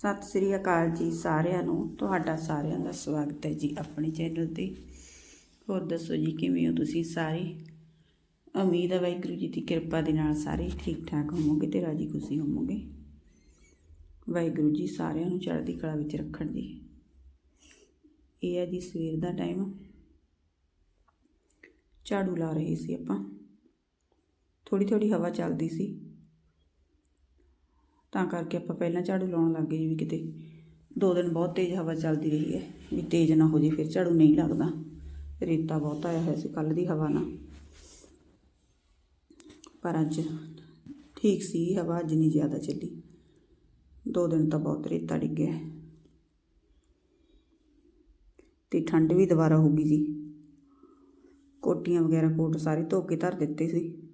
ਸਤਿ ਸ੍ਰੀ ਅਕਾਲ ਜੀ ਸਾਰਿਆਂ ਨੂੰ। ਤੁਹਾਡਾ ਸਾਰਿਆਂ ਦਾ ਸਵਾਗਤ ਹੈ ਜੀ ਆਪਣੇ ਚੈਨਲ ਤੇ। ਹੋਰ ਦੱਸੋ ਜੀ, ਕਿਵੇਂ ਹੋ ਤੁਸੀਂ ਸਾਰੇ? ਉਮੀਦ ਹੈ ਵਾਹਿਗੁਰੂ ਜੀ ਦੀ ਕਿਰਪਾ ਦੇ ਨਾਲ ਸਾਰੇ ਠੀਕ ਠਾਕ ਹੋਵੋਗੇ ਤੇ ਰਾਜੀ ਖੁਸ਼ੀ ਹੋਵੋਗੇ। ਵਾਹਿਗੁਰੂ ਜੀ ਸਾਰਿਆਂ ਨੂੰ ਚੜ੍ਹਦੀ ਕਲਾ ਵਿੱਚ ਰੱਖਣ ਜੀ। ਇਹ ਹੈ ਜੀ ਸਵੇਰ ਦਾ ਟਾਈਮ। ਝਾੜੂ ਲਾ ਰਹੇ ਸੀ ਆਪਾਂ। ਥੋੜੀ ਥੋੜੀ ਹਵਾ ਚੱਲਦੀ ਸੀ। ਤਾਂ ਕਰਕੇ ਆਪਾਂ ਪਹਿਲਾਂ ਝਾੜੂ ਲਾਉਣ ਲੱਗ ਗਏ ਜੀ ਵੀ ਕਿਤੇ। ਦੋ ਦਿਨ ਬਹੁਤ ਤੇਜ਼ ਹਵਾ ਚੱਲਦੀ ਰਹੀ ਹੈ, ਵੀ ਤੇਜ਼ ਨਾ ਹੋ ਜੇ ਫਿਰ ਝਾੜੂ ਨਹੀਂ ਲੱਗਦਾ। ਰੇਤਾ ਬਹੁਤ ਆਇਆ ਹੋਇਆ ਸੀ ਕੱਲ ਦੀ ਹਵਾ ਨਾਲ। ਪਰ ਅੱਜ ਠੀਕ ਸੀ, ਹਵਾ ਅੱਜ ਨਹੀਂ ਜ਼ਿਆਦਾ ਚੱਲੀ। ਦੋ ਦਿਨ ਤਾਂ ਬਹੁਤ ਰੇਤਾ ਡਿੱਗਿਆ ਤੇ ਠੰਡ ਵੀ ਦੁਬਾਰਾ ਹੋ ਗਈ ਜੀ। ਕੋਟੀਆਂ ਵਗੈਰਾ ਕੋਟ ਸਾਰੇ ਧੋ ਕੇ ਧਰ ਦਿੱਤੇ ਸੀ।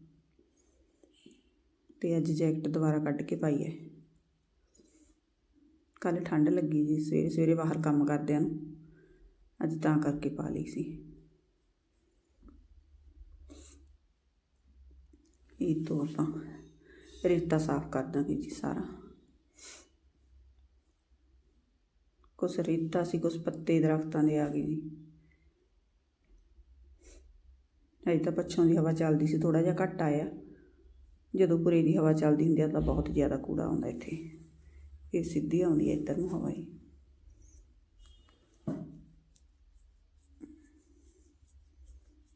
ਤੇ ਅੱਜ ਜੈਕਟ ਦੁਬਾਰਾ ਕੱਢ ਕੇ ਪਾਈ ਹੈ। ਕੱਲ ਠੰਡ ਲੱਗੀ ਜੀ, ਸਵੇਰੇ ਸਵੇਰੇ ਬਾਹਰ ਕੰਮ ਕਰਦਿਆਂ ਨੂੰ। ਅੱਜ ਤਾਂ ਕਰਕੇ ਪਾ ਲਈ ਸੀ। ਇਹ ਤੋਂ ਆਪਾਂ ਰੇਤਾ ਸਾਫ਼ ਕਰ ਦਾਂਗੇ ਜੀ ਸਾਰਾ। ਕੁਛ ਰੇਤਾ ਸੀ, ਕੁਛ ਪੱਤੇ ਦਰਖਤਾਂ ਦੇ ਆ ਗਏ ਜੀ। ਅਜੇ ਤਾਂ ਪੱਛੋਂ ਦੀ ਹਵਾ ਚੱਲਦੀ ਸੀ ਥੋੜਾ ਜਿਹਾ ਘੱਟ ਆਇਆ। ਜਦੋਂ ਪੁਰੇ ਦੀ ਹਵਾ ਚੱਲਦੀ ਹੁੰਦੀ ਆ ਤਾਂ ਬਹੁਤ ਜ਼ਿਆਦਾ ਕੂੜਾ ਆਉਂਦਾ ਇੱਥੇ। ਇਹ ਸਿੱਧੀ ਆਉਂਦੀ ਹੈ ਇੱਧਰ ਨੂੰ ਹਵਾ ਹੀ।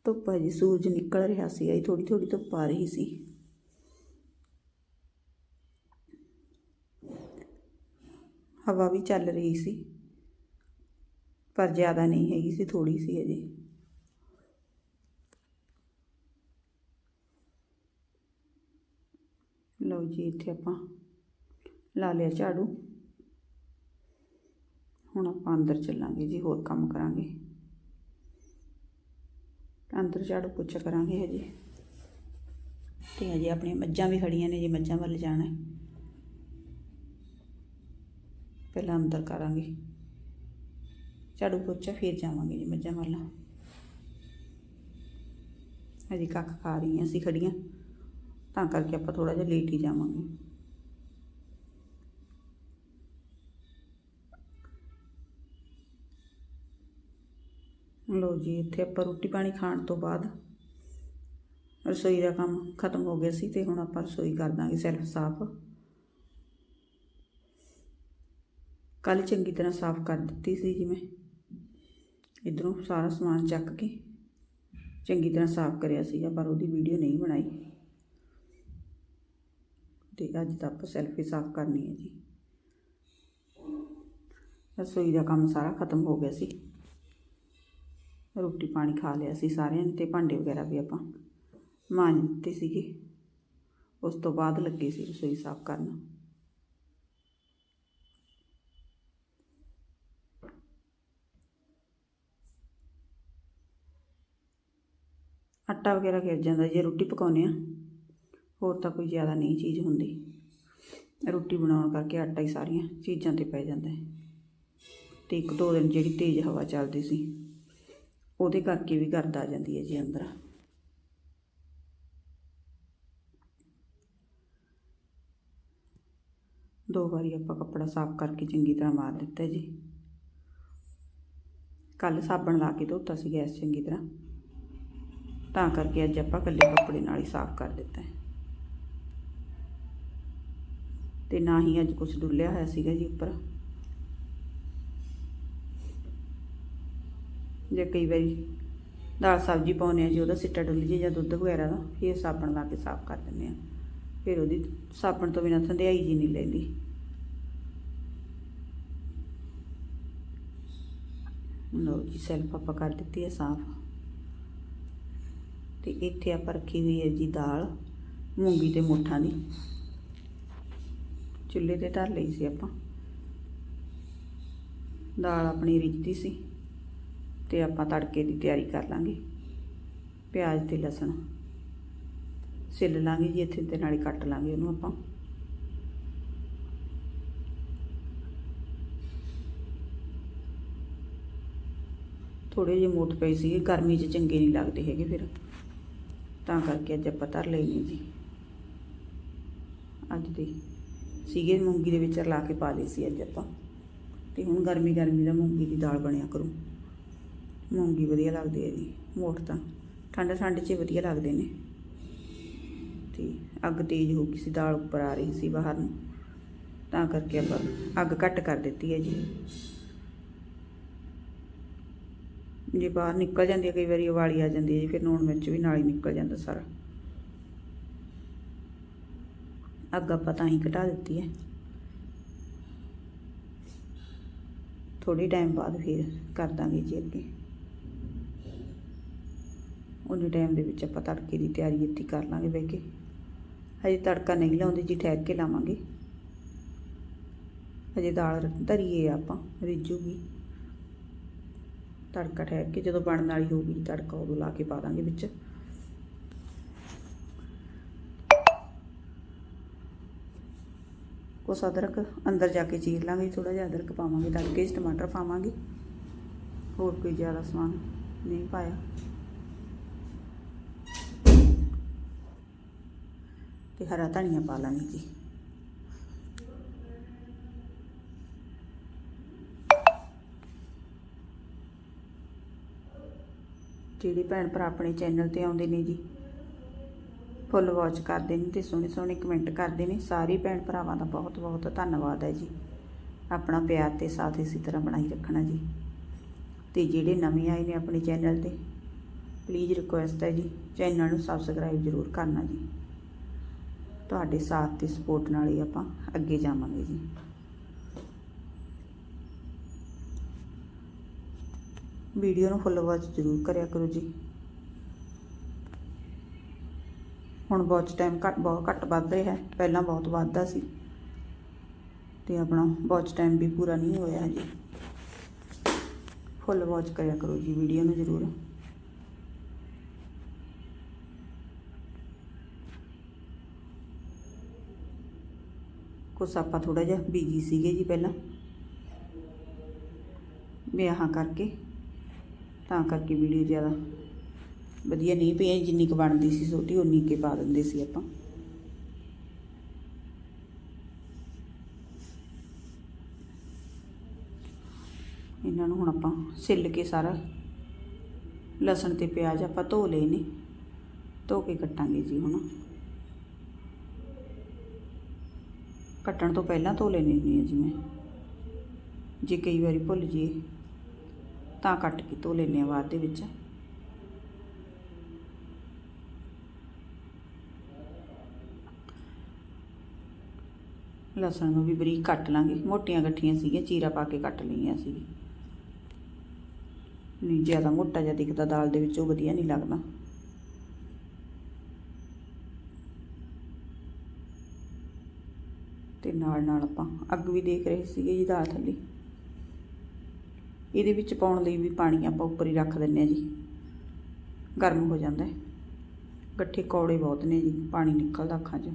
ਧੁੱਪ ਹੈ ਜੀ, ਸੂਰਜ ਨਿਕਲ ਰਿਹਾ ਸੀ, ਆਈ ਥੋੜੀ ਥੋੜੀ ਧੁੱਪ ਆ ਰਹੀ ਸੀ। ਹਵਾ ਵੀ ਚੱਲ ਰਹੀ ਸੀ, ਪਰ ਜ਼ਿਆਦਾ ਨਹੀਂ ਹੈਗੀ ਸੀ ਥੋੜੀ ਸੀ ਅਜੇ ਲਓ ਜੀ ਇੱਥੇ ਆਪਾਂ ਲਾ ਲਿਆ ਝਾੜੂ। ਹੁਣ ਆਪਾਂ ਅੰਦਰ ਚੱਲਾਂਗੇ ਜੀ, ਹੋਰ ਕੰਮ ਕਰਾਂਗੇ। ਅੰਦਰ ਝਾੜੂ ਪੋਚਾ ਕਰਾਂਗੇ ਹਜੇ। ਤੇ ਹਜੇ ਆਪਣੀਆਂ ਮੱਝਾਂ ਵੀ ਖੜੀਆਂ ਨੇ, ਜੀ ਮੱਝਾਂ ਵੱਲ ਜਾਣਾ ਹੈ। ਪਹਿਲਾਂ ਅੰਦਰ ਕਰਾਂਗੇ। ਝਾੜੂ ਪੋਚਾ ਫਿਰ ਜਾਵਾਂਗੇ ਜੀ ਮੱਝਾਂ ਵੱਲ। ਹਜੇ ਕੱਖ ਖਾ ਰਹੀਆਂ ਸੀ ਖੜੀਆਂ। ਤਾਂ ਕਰਕੇ ਆਪਾਂ ਥੋੜਾ ਜਿਹਾ ਲੇਟ ਹੀ ਜਾਵਾਂਗੇ। ਲੋ ਜੀ, ਇੱਥੇ ਆਪਾਂ ਰੋਟੀ ਪਾਣੀ ਖਾਣ ਤੋਂ ਬਾਅਦ ਰਸੋਈ ਦਾ ਕੰਮ ਖਤਮ ਹੋ ਗਿਆ ਸੀ ਤੇ ਹੁਣ ਆਪਾਂ ਰਸੋਈ ਕਰ ਦਾਂਗੇ ਸੈਲਫ ਸਾਫ਼। ਕੱਲ ਚੰਗੀ ਤਰ੍ਹਾਂ ਸਾਫ਼ ਕਰ ਦਿੱਤੀ ਸੀ ਜਿਵੇਂ ਇਧਰੋਂ ਸਾਰਾ ਸਮਾਨ ਚੱਕ ਕੇ ਚੰਗੀ ਤਰ੍ਹਾਂ ਸਾਫ਼ ਕਰਿਆ ਸੀਗਾ, ਪਰ ਉਹਦੀ ਵੀਡੀਓ ਨਹੀਂ ਬਣਾਈ। ਤੇ ਅੱਜ ਤਾਂ ਆਪਾਂ ਸੈਲਫੀ ਸਾਫ਼ ਕਰਨੀ ਹੈ ਜੀ। ਰਸੋਈ ਦਾ ਕੰਮ ਸਾਰਾ ਖਤਮ ਹੋ ਗਿਆ ਸੀ। ਰੋਟੀ ਪਾਣੀ ਖਾ ਲਿਆ ਸੀ ਸਾਰਿਆਂ ਨੇ ਤੇ ਭਾਂਡੇ ਵਗੈਰਾ ਵੀ ਆਪਾਂ ਮਾਂਜ ਦਿੱਤੇ ਸੀਗੇ। ਉਸ ਤੋਂ ਬਾਅਦ ਲੱਗੇ ਸੀ ਰਸੋਈ ਸਾਫ਼ ਕਰਨ। ਆਟਾ ਵਗੈਰਾ ਗਿਰ ਜਾਂਦਾ ਜੇ ਰੋਟੀ ਪਕਾਉਂਦੇ ਆ ਹੋਰ ਤਾਂ ਕੋਈ ਜ਼ਿਆਦਾ ਨਹੀਂ ਚੀਜ਼ ਹੁੰਦੀ। ਰੋਟੀ ਬਣਾਉਣ ਕਰਕੇ ਆਟਾ ਹੀ ਸਾਰੀਆਂ ਚੀਜ਼ਾਂ ਤੇ ਪੈ ਜਾਂਦਾ। ਹੈ ਤੇ ਇੱਕ ਦੋ ਦਿਨ ਜਿਹੜੀ ਤੇਜ਼ ਹਵਾ ਚੱਲਦੀ ਸੀ, ਉਹਦੇ ਕਰਕੇ ਵੀ ਗਰਦ ਆ ਜਾਂਦੀ ਹੈ ਜੀ ਅੰਦਰ। ਦੋ ਵਾਰੀ ਆਪਾਂ ਕੱਪੜਾ ਸਾਫ਼ ਕਰਕੇ ਚੰਗੀ ਤਰ੍ਹਾਂ ਮਾਰ ਦਿੱਤਾ ਜੀ। ਕੱਲ ਸਾਬਣ ਲਾ ਕੇ ਧੋਤਾ ਸੀ ਗੈਸ ਚੰਗੀ ਤਰ੍ਹਾਂ। ਤਾਂ ਕਰਕੇ ਅੱਜ ਆਪਾਂ ਕੱਲੇ ਕੱਪੜੇ ਨਾਲ ਹੀ ਸਾਫ਼ ਕਰ ਦਿੱਤਾ। ਹੈ ਤੇ ਨਾ ਹੀ ਅੱਜ ਕੁਝ ਡੁੱਲਿਆ ਹੋਇਆ ਸੀਗਾ ਜੀ ਉੱਪਰ। ਜੇ ਕਈ ਵਾਰੀ ਦਾਲ ਸਬਜ਼ੀ ਪਾਉਂਦੇ ਆ ਜੀ, ਉਹਦਾ ਸਿੱਟਾ ਡੁੱਲ ਜੇ ਜਾਂ ਦੁੱਧ ਵਗੈਰਾ ਦਾ, ਫਿਰ ਸਾਬਣ ਲਾ ਕੇ ਸਾਫ਼ ਕਰ ਦਿੰਦੇ ਆ। ਫਿਰ ਉਹਦੀ ਸਾਬਣ ਤੋਂ ਬਿਨਾਂ ਥੰਧਿਆਈ ਜੀ ਨਹੀਂ ਲੈਂਦੀ। ਲਓ ਜੀ ਸੈਲਫ ਆਪਾਂ ਕਰ ਦਿੱਤੀ ਹੈ ਸਾਫ਼। ਤੇ ਇੱਥੇ ਆਪਾਂ ਰੱਖੀ ਹੋਈ ਹੈ ਜੀ ਦਾਲ, ਮੂੰਗੀ ਤੇ ਮੋਠਾਂ ਦੀ। ਚੁੱਲ੍ਹੇ ਤੇ ਧਰ ਲਈ ਸੀ ਆਪਾਂ। ਦਾਲ ਆਪਣੀ ਰਿੱਝਦੀ ਸੀ ਤੇ ਆਪਾਂ ਤੜਕੇ ਦੀ ਤਿਆਰੀ ਕਰ ਲਾਂਗੇ। ਪਿਆਜ਼ ਤੇ ਲਸਣ ਸਿੱਲ ਲਾਂਗੇ ਜੀ ਇੱਥੇ ਤੇ ਨਾਲੇ ਕੱਟ ਲਾਂਗੇ ਉਹਨੂੰ ਆਪਾਂ। ਥੋੜੇ ਜਿਹੇ ਮੋਟ ਪਏ ਸੀਗੇ, ਗਰਮੀ 'ਚ ਚੰਗੇ ਨਹੀਂ ਲੱਗਦੇ ਹੈਗੇ ਫਿਰ। ਤਾਂ ਕਰਕੇ ਅੱਜ ਆਪਾਂ ਧਰ ਲੈਣੀ ਜੀ। ਅੱਜ ਦੀ ਸੀਗੇ, ਮੂੰਗੀ ਦੇ ਵਿੱਚ ਰਲਾ ਕੇ ਪਾ ਲਈ ਸੀ ਅੱਜ ਆਪਾਂ। ਤੇ ਹੁਣ ਗਰਮੀ ਗਰਮੀ ਦਾ ਮੂੰਗੀ ਦੀ ਦਾਲ ਬਣਿਆ ਕਰੋ। ਮੂੰਗੀ ਵਧੀਆ ਲੱਗਦੀ ਹੈ ਜੀ ਮੋਠ ਤਾਂ। ਠੰਡ ਠੰਡ 'ਚ ਵਧੀਆ ਲੱਗਦੇ ਨੇ। ਤੇ ਅੱਗ ਤੇਜ਼ ਹੋ ਗਈ ਸੀ, ਦਾਲ ਉੱਪਰ ਆ ਰਹੀ ਸੀ ਬਾਹਰ ਨੂੰ। ਤਾਂ ਕਰਕੇ ਆਪਾਂ ਅੱਗ ਘੱਟ ਕਰ ਦਿੱਤੀ ਹੈ ਜੀ। ਜੇ ਬਾਹਰ ਨਿਕਲ ਜਾਂਦੀ ਹੈ, ਕਈ ਵਾਰੀ ਉਬਾਲੀ ਆ ਜਾਂਦੀ ਹੈ ਜੀ, ਫਿਰ ਨੂਣ ਮਿਰਚ ਵੀ ਨਾਲ ਹੀ ਨਿਕਲ ਜਾਂਦਾ ਸਾਰਾ। ਅੱਗ ਆਪਾਂ ਤਾਂ ਹੀ ਘਟਾ ਦਿੱਤੀ ਹੈ। ਥੋੜੀ ਟਾਈਮ ਬਾਅਦ ਫਿਰ ਕਰ ਦਾਂਗੇ ਜੀ ਅੱਗੇ। ਉਹਨੇ ਟਾਈਮ ਦੇ ਵਿੱਚ ਆਪਾਂ ਤੜਕੇ ਦੀ ਤਿਆਰੀ ਇੱਥੇ ਕਰ ਲਾਂਗੇ ਬਹਿ ਕੇ। ਹਜੇ ਤੜਕਾ ਨਹੀਂ ਲਾਉਂਦੇ ਜੀ, ਠਹਿਰ ਕੇ ਲਾਵਾਂਗੇ। ਹਜੇ ਦਾਲ ਧਰੀਏ ਆਪਾਂ, ਰਿੱਝੂਗੀ। ਤੜਕਾ ਠਹਿਰ ਕੇ ਜਦੋਂ ਬਣਨ ਵਾਲੀ ਹੋਊਗੀ ਜੀ, ਤੜਕਾ ਉਦੋਂ ਲਾ ਕੇ ਪਾ ਦਾਂਗੇ ਵਿੱਚ। ਕੁਛ ਅਦਰਕ ਅੰਦਰ ਜਾ ਕੇ ਚੀਰ ਲਾਂਗੇ ਥੋੜਾ ਜਿਹਾ ਅਦਰਕ ਪਾਵਾਂਗੇ, ਤੜਕੇ 'ਚ ਟਮਾਟਰ ਪਾਵਾਂਗੇ। ਹੋਰ ਕੋਈ ਜ਼ਿਆਦਾ ਸਮਾਨ ਨਹੀਂ ਪਾਇਆ। ਤੇ ਹਰਾ ਧਨੀਆ ਪਾ ਲਾਂਗੇ ਜੀ। ਜਿਹੜੇ ਭੈਣ ਭਰਾ ਆਪਣੇ ਚੈਨਲ ਤੇ ਆਉਂਦੇ ਨੇ ਜੀ ਫੁੱਲ ਵਾਚ ਕਰਦੇ ਨੇ ਤੇ ਸੋਹਣੇ ਸੋਹਣੇ ਕਮੈਂਟ ਕਰਦੇ ਨੇ। ਸਾਰੇ ਭੈਣ ਭਰਾਵਾਂ ਦਾ ਬਹੁਤ ਬਹੁਤ ਧੰਨਵਾਦ ਹੈ ਜੀ। ਆਪਣਾ ਪਿਆਰ ਤੇ ਸਾਥ ਇਸੇ ਤਰ੍ਹਾਂ ਬਣਾਈ ਰੱਖਣਾ ਜੀ। ਤੇ ਜਿਹੜੇ ਨਵੇਂ ਆਏ ਨੇ ਆਪਣੇ ਚੈਨਲ ਤੇ ਪਲੀਜ਼ ਰਿਕੁਐਸਟ ਹੈ ਜੀ। ਚੈਨਲ ਨੂੰ ਸਬਸਕ੍ਰਾਈਬ ਜ਼ਰੂਰ ਕਰਨਾ ਜੀ। ਤੁਹਾਡੇ ਸਾਥ ਤੇ ਸਪੋਰਟ ਨਾਲ ਹੀ ਆਪਾਂ ਅੱਗੇ ਜਾਵਾਂਗੇ ਜੀ। ਵੀਡੀਓ ਨੂੰ ਫੁੱਲ ਵਾਚ ਜ਼ਰੂਰ ਕਰਿਆ ਕਰੋ ਜੀ। ਹੁਣ ਵਾਚ ਟਾਈਮ ਘੱਟ, ਬਹੁਤ ਘੱਟ ਵੱਧ ਰਿਹਾ, ਪਹਿਲਾਂ ਬਹੁਤ ਵੱਧਦਾ ਸੀ। ਤੇ ਆਪਣਾ ਵਾਚ ਟਾਈਮ ਵੀ ਪੂਰਾ ਨਹੀਂ ਹੋਇਆ ਜੀ ਫੁੱਲ ਵਾਚ ਕਰਿਆ ਕਰੋ ਜੀ ਵੀਡੀਓ ਨੂੰ ਜ਼ਰੂਰ। ਕੁਛ ਆਪਾਂ ਥੋੜਾ ਜਿਹਾ ਬਿਜ਼ੀ ਸੀਗੇ ਜੀ ਪਹਿਲਾਂ। ਵਿਆਹਾਂ ਕਰਕੇ, ਤਾਂ ਕਰਕੇ ਵੀਡੀਓ ਜ਼ਿਆਦਾ। ਵਧੀਆ ਨਹੀਂ ਪਈ ਜਿੰਨੀ ਕੁ ਬਣਦੀ ਸੀ ਛੋਟੀ ਉਨੀ ਕੇ ਪਾ ਦਿੰਦੇ ਸੀ ਆਪਾਂ। ਇਹਨਾਂ ਨੂੰ ਹੁਣ ਆਪਾਂ ਸਿੱਲ ਕੇ ਸਾਰਾ ਲਸਣ ਤੇ ਪਿਆਜ਼ ਆਪਾਂ ਧੋ ਲਏ ਨੇ। ਧੋ ਕੇ ਕੱਟਾਂਗੇ ਜੀ ਹੁਣ। ਕੱਟਣ ਤੋਂ ਪਹਿਲਾਂ ਧੋ ਲੈਣੀ ਹੁੰਦੀ ਹੈ ਜੀ ਮੈਂ। ਜੇ ਕਈ ਵਾਰੀ ਭੁੱਲ ਜੀਏ ਤਾਂ ਕੱਟ ਕੇ ਧੋ ਲੈਂਦੇ ਹਾਂ ਬਾਅਦ ਦੇ ਵਿੱਚ। ਲਸਣ ਨੂੰ ਵੀ ਬਰੀਕ ਕੱਟ ਲਾਂਗੇ। ਮੋਟੀਆਂ ਗੱਠੀਆਂ ਸੀਗੀਆਂ, ਚੀਰਾ ਪਾ ਕੇ ਕੱਟ ਲਈਆਂ ਸੀ ਨਹੀਂ, ਜ਼ਿਆਦਾ ਮੋਟਾ ਜਿਹਾ ਦਿਖਦਾ, ਦਾਲ ਦੇ ਵਿੱਚ ਉਹ ਵਧੀਆ ਨਹੀਂ ਲੱਗਦਾ। ਤੇ ਨਾਲ ਨਾਲ ਆਪਾਂ ਅੱਗ ਵੀ ਦੇਖ ਰਹੇ ਸੀਗੇ ਜੀ ਦਾਲ ਥੱਲੇ। ਇਹਦੇ ਵਿੱਚ ਪਾਉਣ ਲਈ ਵੀ ਪਾਣੀ ਆਪਾਂ ਉੱਪਰ ਹੀ ਰੱਖ ਦਿੰਨੇ ਆ ਜੀ। ਗਰਮ ਹੋ ਜਾਂਦਾ ਹੈ। ਗੱਠੇ ਕੌੜੇ ਬਹੁਤ ਨੇ ਜੀ, ਪਾਣੀ ਨਿਕਲਦਾ ਅੱਖਾਂ 'ਚੋਂ।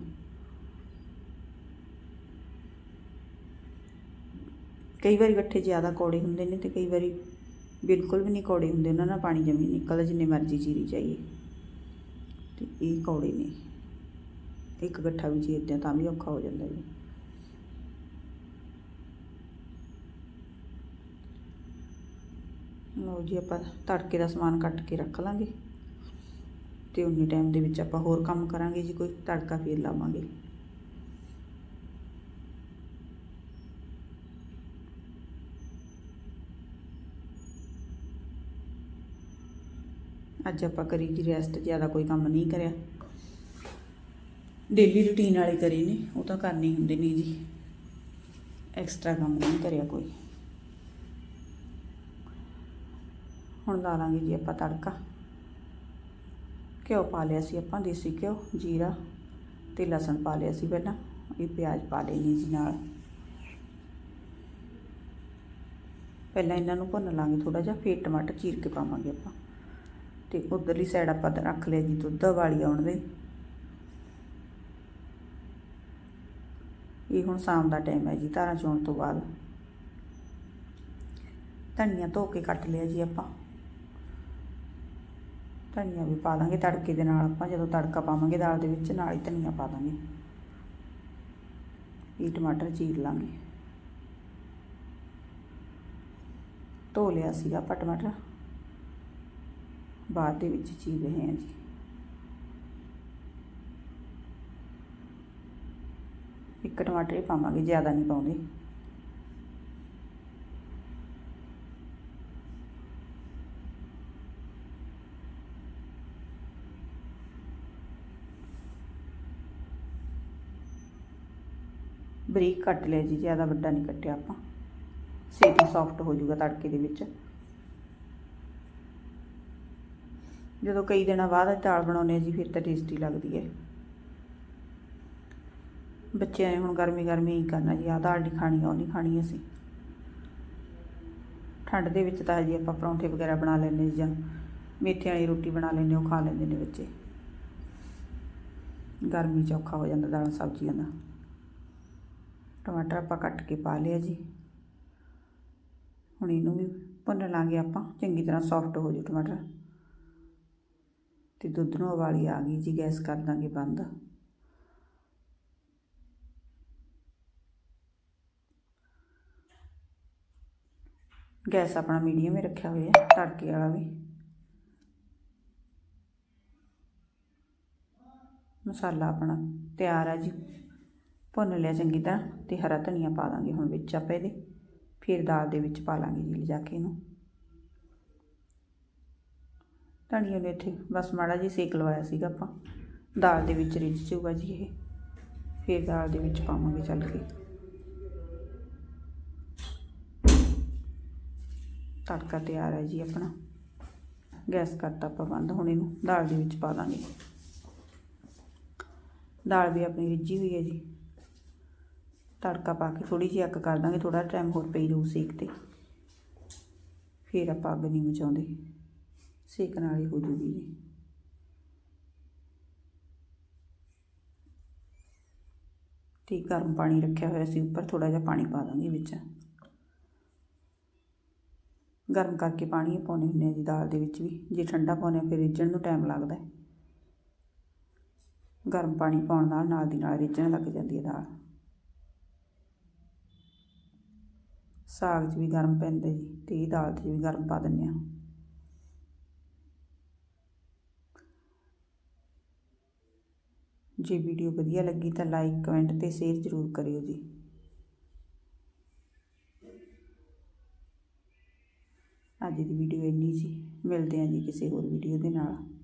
ਕਈ ਵਾਰੀ ਗੱਠੇ ਜ਼ਿਆਦਾ ਕੌੜੇ ਹੁੰਦੇ ਨੇ ਤੇ ਕਈ ਵਾਰੀ ਬਿਲਕੁਲ ਵੀ ਨਹੀਂ ਕੌੜੇ ਹੁੰਦੇ, ਉਹਨਾਂ ਨਾਲ ਪਾਣੀ ਜਮੀ ਨਿਕਲਦਾ, ਜਿੰਨੇ ਮਰਜ਼ੀ ਚੀਰੀ ਚਾਹੀਏ ਤੇ ਇਹ ਕੌੜੇ ਨੇ। ਇੱਕ ਗੱਠਾ ਵੀ ਚੀਰਦੇ ਹਾਂ ਤਾਂ ਵੀ ਔਖਾ ਹੋ ਜਾਂਦਾ ਜੀ। ਲਓ ਜੀ, ਆਪਾਂ ਤੜਕੇ ਦਾ ਸਮਾਨ ਕੱਟ ਕੇ ਰੱਖ ਲਾਂਗੇ। ਤੇ ਉਨੇ ਟਾਈਮ ਦੇ ਵਿੱਚ ਆਪਾਂ ਹੋਰ ਕੰਮ ਕਰਾਂਗੇ ਜੀ, ਕੋਈ ਤੜਕਾ ਫੇਰ ਲਾਵਾਂਗੇ। ਅੱਜ ਆਪਾਂ ਕਰੀ ਜੀ ਰੈਸਟ ਜ਼ਿਆਦਾ ਕੋਈ ਕੰਮ ਨਹੀਂ ਕਰਿਆ। ਡੇਲੀ ਰੁਟੀਨ ਵਾਲੇ ਕਰੇ ਨੇ, ਉਹ ਤਾਂ ਕਰਨੇ ਹੁੰਦੇ ਨੇ ਜੀ। ਐਕਸਟਰਾ ਕੰਮ ਨਹੀਂ ਕਰਿਆ ਕੋਈ। ਹੁਣ ਲਾ ਲਾਂਗੇ ਜੀ ਆਪਾਂ ਤੜਕਾ। ਘਿਓ ਪਾ ਲਿਆ ਸੀ ਆਪਾਂ, ਦੇਸੀ ਘਿਓ, ਜੀਰਾ ਤੇ ਲਸਣ ਪਾ ਲਿਆ ਸੀ ਪਹਿਲਾਂ, ਇਹ ਪਿਆਜ਼ ਪਾ ਲੈਣੀ ਜੀ ਨਾਲ। ਪਹਿਲਾਂ ਇਹਨਾਂ ਨੂੰ ਭੁੰਨ ਲਾਂਗੇ ਥੋੜਾ ਜਿਹਾ, ਫਿਰ ਟਮਾਟਰ ਚੀਰ ਕੇ ਪਾਵਾਂਗੇ ਆਪਾਂ। ਤੇ ਉਧਰਲੀ ਸਾਈਡ ਆਪਾਂ ਰੱਖ ਲਿਆ ਜੀ ਦੁੱਧ ਵਾਲੀ ਆਉਣ ਦੇ। ਇਹ ਹੁਣ ਸ਼ਾਮ ਦਾ ਟਾਈਮ ਹੈ ਜੀ, ਧਾਰਾਂ ਚੋਣ ਤੋਂ ਬਾਅਦ। ਧਨੀਆ ਧੋ ਕੇ ਕੱਟ ਲਿਆ ਜੀ ਆਪਾਂ। ਧਨੀਆ ਵੀ ਪਾ ਦਾਂਗੇ ਤੜਕੇ ਦੇ ਨਾਲ ਆਪਾਂ, ਜਦੋਂ ਤੜਕਾ ਪਾਵਾਂਗੇ ਦਾਲ ਦੇ ਵਿੱਚ, ਨਾਲ ਹੀ ਧਨੀਆ ਪਾ ਦਾਂਗੇ। ਇਹ ਟਮਾਟਰ ਚੀਰ ਲਾਂਗੇ। ਧੋ ਲਿਆ ਸੀਗਾ ਆਪਾਂ ਟਮਾਟਰ। ਬਾਅਦ ਦੇ ਵਿੱਚ ਚੀਰ ਰਹੇ ਹਾਂ ਜੀ। ਇੱਕ ਟਮਾਟਰ ਹੀ ਪਾਵਾਂਗੇ, ਜ਼ਿਆਦਾ ਨਹੀਂ ਪਾਉਂਦੇ। ਬਰੀਕ ਕੱਟ ਲਿਆ ਜੀ, ਜ਼ਿਆਦਾ ਵੱਡਾ ਨਹੀਂ ਕੱਟਿਆ ਆਪਾਂ। ਛੇਤੀ ਸੌਫਟ ਹੋ ਜਾਊਗਾ ਤੜਕੇ ਦੇ ਵਿੱਚ। ਜਦੋਂ ਕਈ ਦਿਨਾਂ ਬਾਅਦ ਦਾਲ ਬਣਾਉਂਦੇ ਆ ਜੀ, ਫਿਰ ਤਾਂ ਟੇਸਟੀ ਲੱਗਦੀ ਹੈ। ਬੱਚਿਆਂ ਨੇ ਹੁਣ ਗਰਮੀ ਗਰਮੀ ਹੀ ਕਰਨਾ ਜੀ, ਆਹ ਦਾਲ ਨਹੀਂ ਖਾਣੀ, ਉਹ ਨਹੀਂ ਖਾਣੀ ਅਸੀਂ। ਠੰਡ ਦੇ ਵਿੱਚ ਤਾਂ ਜੀ ਆਪਾਂ ਪਰੌਂਠੇ ਵਗੈਰਾ ਬਣਾ ਲੈਂਦੇ ਜਾਂ ਮੇਥੀ ਵਾਲੀ ਰੋਟੀ ਬਣਾ ਲੈਂਦੇ ਉਹ ਖਾ ਲੈਂਦੇ ਨੇ ਬੱਚੇ। ਗਰਮੀ 'ਚ ਔਖਾ ਹੋ ਜਾਂਦਾ ਦਾਲਾਂ ਸਬਜ਼ੀਆਂ ਦਾ। ਟਮਾਟਰ ਆਪਾਂ ਕੱਟ ਕੇ ਪਾ ਲਿਆ ਜੀ। ਹੁਣ ਇਹਨੂੰ ਵੀ ਭੁੰਨ ਲਾਂਗੇ ਆਪਾਂ, ਚੰਗੀ ਤਰ੍ਹਾਂ ਸੌਫਟ ਹੋ ਜੂ ਟਮਾਟਰ। ਅਤੇ ਦੁੱਧ ਨੂੰ ਉਬਾਲੀ ਆ ਗਈ ਜੀ, ਗੈਸ ਕਰ ਦਾਂਗੇ ਬੰਦ। ਗੈਸ ਆਪਣਾ ਮੀਡੀਅਮ ਹੀ ਰੱਖਿਆ ਹੋਇਆ, ਤੜਕੇ ਵਾਲਾ ਵੀ। ਮਸਾਲਾ ਆਪਣਾ ਤਿਆਰ ਆ ਜੀ। ਭੁੰਨ ਲਿਆ ਚੰਗੀ ਤਰ੍ਹਾਂ ਤੇ ਹਰਾ ਧਨੀਆ ਪਾ ਦਾਂਗੇ ਹੁਣ ਵਿੱਚ ਆਪਾਂ ਇਹਦੇ। ਫਿਰ ਦਾਲ ਦੇ ਵਿੱਚ ਪਾ ਲਾਂਗੇ ਜੀ, ਲਿਜਾ ਕੇ ਇਹਨੂੰ। ਧਨੀਆ ਨੂੰ ਇੱਥੇ ਬਸ ਮਾੜਾ ਜਿਹਾ ਸੇਕ ਲਵਾਇਆ ਸੀਗਾ ਆਪਾਂ। ਦਾਲ ਦੇ ਵਿੱਚ ਰਿੱਝ ਜੂਗਾ ਜੀ ਇਹ। ਫਿਰ ਦਾਲ ਦੇ ਵਿੱਚ ਪਾਵਾਂਗੇ ਚੱਲ ਕੇ। ਤੜਕਾ ਤਿਆਰ ਹੈ ਜੀ ਆਪਣਾ। ਗੈਸ ਕਰਤਾ ਆਪਾਂ ਬੰਦ, ਹੁਣ ਇਹਨੂੰ ਦਾਲ ਦੇ ਵਿੱਚ ਪਾ ਦਾਂਗੇ। ਦਾਲ ਵੀ ਆਪਣੀ ਰਿੱਝੀ ਹੋਈ ਹੈ ਜੀ। ਤੜਕਾ ਪਾ ਕੇ ਥੋੜੀ ਜਿਹੀ ਅੱਕ ਕਰ ਦਾਂਗੇ ਥੋੜਾ ਟਾਈਮ ਹੋਰ ਪਈ ਰਹੂ ਸੇਕ ਤੇ। ਫਿਰ ਆਪਾਂ ਅੱਗ ਨਹੀਂ ਮਚਾਉਂਦੇ। ਸੇਕਣ ਵਾਲੀ ਹੋ ਜੂਗੀ ਜੀ। ਤੇ ਗਰਮ ਪਾਣੀ ਰੱਖਿਆ ਹੋਇਆ ਸੀ, ਉੱਪਰ ਥੋੜਾ ਜਿਹਾ ਪਾਣੀ ਪਾ ਦਾਂਗੇ ਵਿੱਚ। ਗਰਮ ਕਰਕੇ ਪਾਣੀ ਪਾਉਣੇ ਹੁੰਦੇ ਆ ਜੀ ਦਾਲ ਦੇ ਵਿੱਚ ਵੀ। ਜੇ ਠੰਡਾ ਪਾਉਣੇ ਫਿਰ ਰਿੱਝਣ ਨੂੰ ਟਾਈਮ ਲੱਗਦਾ। ਗਰਮ ਪਾਣੀ ਪਾਉਣ ਨਾਲ ਨਾਲ ਦੀ ਨਾਲ ਰਿੱਝਣ ਲੱਗ ਜਾਂਦੀ ਹੈ ਦਾਲ। ਸਾਗ 'ਚ ਵੀ ਗਰਮ ਪੈਂਦਾ ਜੀ, ਤੇ ਦਾਲ 'ਚ ਵੀ ਗਰਮ ਪਾ ਦਿੰਦੇ ਆ। ਜੇ ਵੀਡੀਓ ਵਧੀਆ ਲੱਗੀ ਤਾਂ ਲਾਈਕ ਕਮੈਂਟ ਤੇ ਸ਼ੇਅਰ ਜ਼ਰੂਰ ਕਰਿਓ ਜੀ। ਅੱਜ ਦੀ ਵੀਡੀਓ ਇੰਨੀ ਜੀ। ਮਿਲਦੇ ਹਾਂ ਜੀ ਕਿਸੇ ਹੋਰ ਵੀਡੀਓ ਦੇ ਨਾਲ।